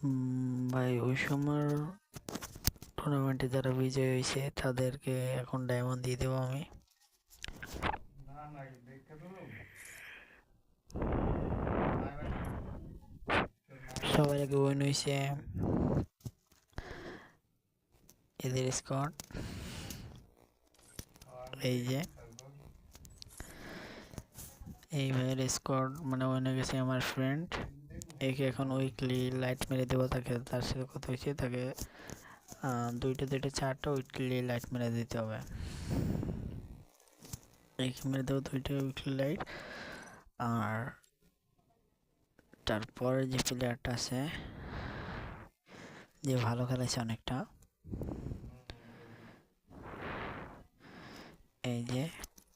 উম, ভাই ওই সময় টুর্নামেন্টে যারা বিজয় হয়েছে তাদেরকে এখন ডায়মন্ড দিয়ে দেবো আমি। সবার আগে উইন হয়েছে। এদের স্কট এই যে। এই ভাইয়ের স্কোয়াড মানে ওখানে গেছে আমার ফ্রেন্ড একে এখন উইকলি লাইট মেরে দেবো, তাকে তার সাথে কথা হয়েছে, তাকে দুইটা দুইটা চারটা উইকলি লাইট মেরে দিতে হবে। একে মেরে দেবো দুইটা উইকলি লাইট আর তারপরে যে প্লেয়ারটা আছে, যে ভালো খেলেছে অনেকটা, এই যে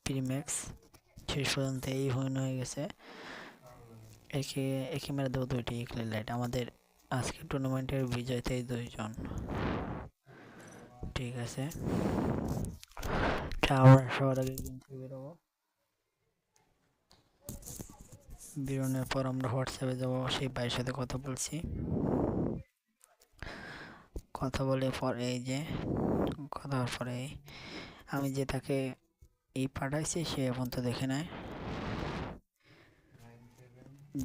প্রিম্যাক্স শেষ পর্যন্ত এই হইন হয়ে গেছে। একে একে মেরে দেবো দুইটি ইকলি লাইট আমাদের আজকের টুর্নামেন্টের বিজয়তে এই দুইজন। ঠিক আছে। আমরা সবার আগে গেম থেকে বেরোবো। বেরোনোর পর আমরা হোয়াটসঅ্যাপে যাব, সেই ভাইয়ের সাথে কথা বলছি। কথা বলে পরে এই যে, কথা হওয়ার পরে আমি যে তাকে এই পাঠাইছি সে এখন তো দেখে নেয়।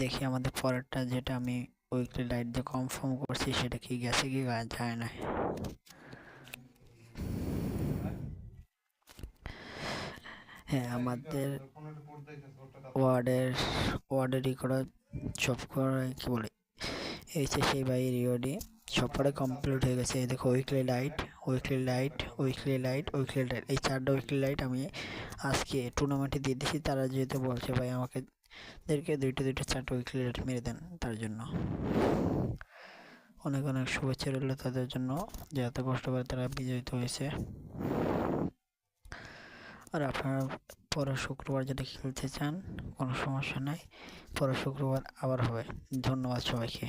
দেখি আমাদের পরেরটা যেটা আমি উইকলি লাইট দিয়ে কনফার্ম করছি, সেটা কি গেছে কি যায় না। হ্যাঁ আমাদের ওয়ার্ডের ওয়ার্ডেরই করা সব করা কি বলে, এই সেই বাইরের রিওডি। সব পরে কমপ্লিট হয়ে গেছে। এই দেখো weekly light weekly light weekly light weekly light এই চারটা উইকলি লাইট আমি আজকে টুর্নামেন্টে দিয়ে দিয়েছি। তারা যেহেতু বলছে, ভাই আমাকে দেরকে দুইটা দুইটা, চারটা উইকলি লাইট মেরে দেন তার জন্য। অনেক অনেক শুভেচ্ছা রইল তাদের জন্য, যে এত কষ্ট করে তারা বিজয়িত হয়েছে। আর আপনারা পরের শুক্রবার যদি খেলতে চান, কোনো সমস্যা নাই। পরের শুক্রবার আবার হবে। ধন্যবাদ সবাইকে।